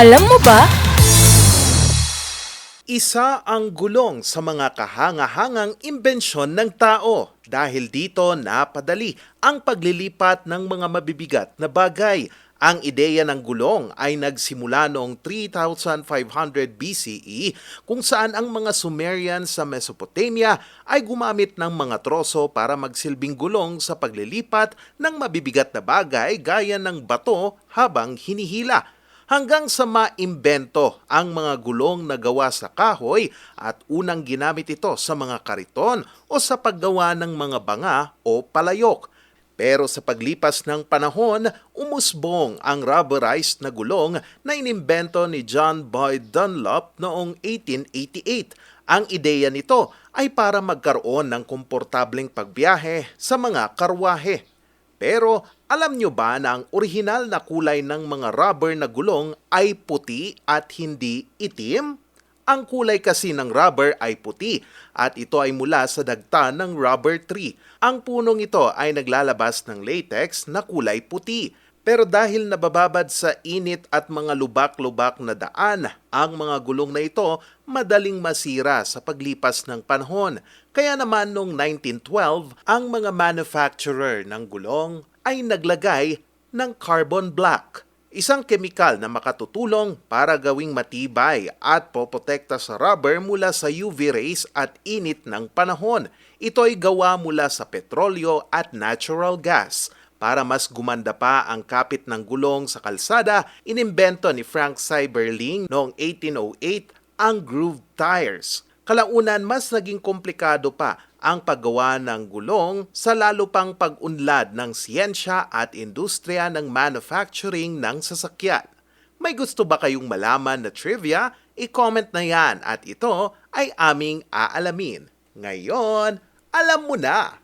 Alam mo ba? Isa ang gulong sa mga kahanga-hangang imbensyon ng tao dahil dito napadali ang paglilipat ng mga mabibigat na bagay. Ang ideya ng gulong ay nagsimula noong 3500 BCE kung saan ang mga Sumerian sa Mesopotamia ay gumamit ng mga troso para magsilbing gulong sa paglilipat ng mabibigat na bagay gaya ng bato habang hinihila hanggang sa maimbento ang mga gulong na gawa sa kahoy at unang ginamit ito sa mga kariton o sa paggawa ng mga banga o palayok. Pero sa paglipas ng panahon, umusbong ang rubberized na gulong na inimbento ni John Boyd Dunlop noong 1888. Ang ideya nito ay para magkaroon ng komportableng pagbiyahe sa mga karwahe. Pero alam nyo ba na ang orihinal na kulay ng mga rubber na gulong ay puti at hindi itim? Ang kulay kasi ng rubber ay puti at ito ay mula sa dagta ng rubber tree. Ang punong ito ay naglalabas ng latex na kulay puti. Pero dahil nabababad sa init at mga lubak-lubak na daan, ang mga gulong na ito madaling masira sa paglipas ng panahon. Kaya naman noong 1912, ang mga manufacturer ng gulong ay naglagay ng carbon black, isang kemikal na makatutulong para gawing matibay at poprotekta sa rubber mula sa UV rays at init ng panahon. Ito ay gawa mula sa petrolyo at natural gas. Para mas gumanda pa ang kapit ng gulong sa kalsada, inimbento ni Frank Seiberling noong 1808 ang groove tires. Kalaunan mas naging komplikado pa ang paggawa ng gulong sa lalo pang pag-unlad ng siyensya at industriya ng manufacturing ng sasakyan. May gusto ba kayong malaman na trivia? I-comment na yan at ito ay aming aalamin. Ngayon, alam mo na!